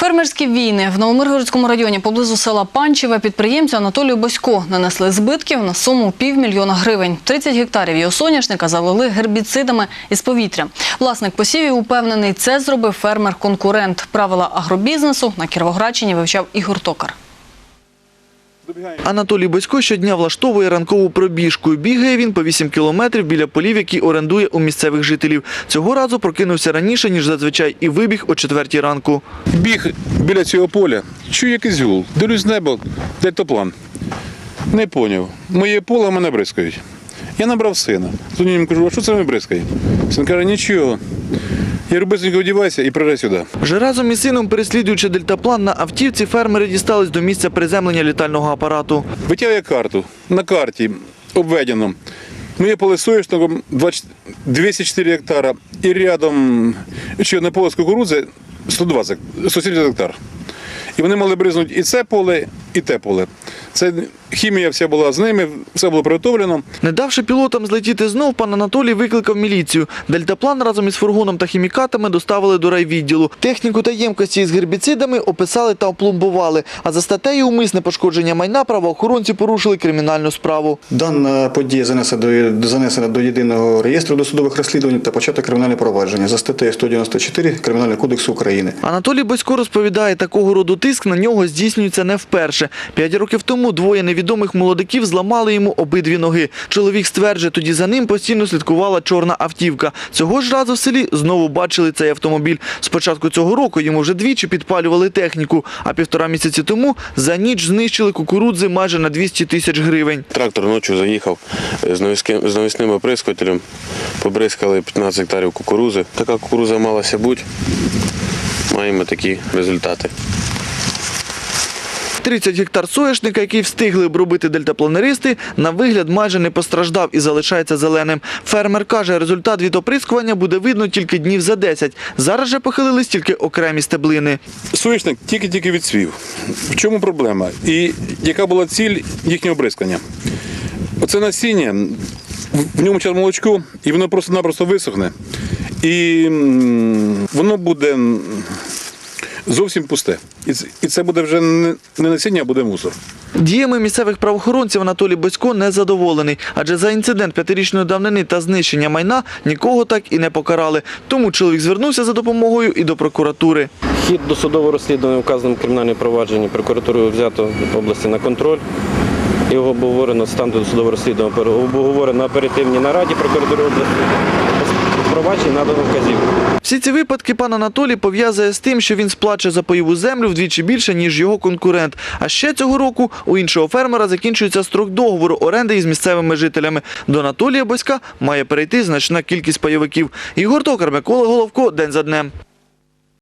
Фермерські війни в Новомиргородському районі поблизу села Панчеве підприємцю Анатолію Босько нанесли збитків на суму півмільйона гривень. 30 гектарів його соняшника залили гербіцидами із повітря. Власник посівів упевнений, це зробив фермер-конкурент. Правила агробізнесу на Кіровоградщині вивчав Ігор Токар. Анатолій Босько щодня влаштовує ранкову пробіжку. Бігає він по 8 кілометрів біля полів, які орендує у місцевих жителів. Цього разу прокинувся раніше, ніж зазвичай, і вибіг о четвертій ранку. Біг біля цього поля, чую якийсь гул. Дивлюсь небо, дельтаплан. Не поняв. Моє поле мене бризкають. Я набрав сина. Тоді йому кажу, а що це ви бризкає? Син каже, нічого. Я говорю, бисенько одівайся і приїжджай сюди. Вже разом із сином, переслідуючи дельтаплан на автівці, фермери дістались до місця приземлення літального апарату. Витягує карту. На карті обведено. Моє поле соняшником 20 204 гектара і рядом ще одне поле з кукурудзи 120, 170 гектар. І вони мали бризнути і це поле, і те поле. Це хімія вся була з ними, все було приготовлено. Не давши пілотам злетіти знов, пан Анатолій викликав міліцію. Дельтаплан разом із фургоном та хімікатами доставили до райвідділу. Техніку та ємкості з гербіцидами описали та опломбували. А за статтею умисне пошкодження майна правоохоронці порушили кримінальну справу. Дана подія занесена до, єдиного реєстру досудових розслідувань та почато кримінальне провадження за статтею 194 Кримінального кодексу України. Анатолій Босько розповідає, такого роду тиск на нього здійснюється не вперше. П'ять років тому двоє невідомих молодиків зламали йому обидві ноги. Чоловік стверджує, тоді за ним постійно слідкувала чорна автівка. Цього ж разу в селі знову бачили цей автомобіль. З початку цього року йому вже двічі підпалювали техніку, а півтора місяці тому за ніч знищили кукурудзи майже на 200 тисяч гривень. Трактор ночі заїхав з навісним, з навісним оприскувателем, побризкали 15 гектарів кукурузи. Така кукуруза малася бути. Маємо такі результати. 30 гектар соняшника, який встигли обробити дельтапланеристи, на вигляд майже не постраждав і залишається зеленим. Фермер каже, результат від оприскування буде видно тільки днів за 10. Зараз же похилились тільки окремі стеблини. Соняшник тільки-тільки відсвів. В чому проблема? І яка була ціль їхнього бризкання? Оце насіння, в- ньому час молочко, і воно просто-напросто висохне. І воно буде зовсім пусте. І це- буде вже не насіння, а буде мусор. Діями місцевих правоохоронців Анатолій Босько не задоволений, адже за інцидент п'ятирічної давнини та знищення майна нікого так і не покарали. Тому чоловік звернувся за допомогою і до прокуратури. Хід досудового розслідування вказаним кримінальним провадженні прокуратурою взято в області на контроль. Його обговорено стан досудового розслідування обговорено на оперативній нараді прокуратури області. Провадження надано вказівку. Всі ці випадки пан Анатолій пов'язує з тим, що він сплачує за поїву землю вдвічі більше, ніж його конкурент. А ще цього року у іншого фермера закінчується строк договору оренди із місцевими жителями. До Анатолія Боська має перейти значна кількість пайовиків. Ігор Токар, Микола Головко, день за днем.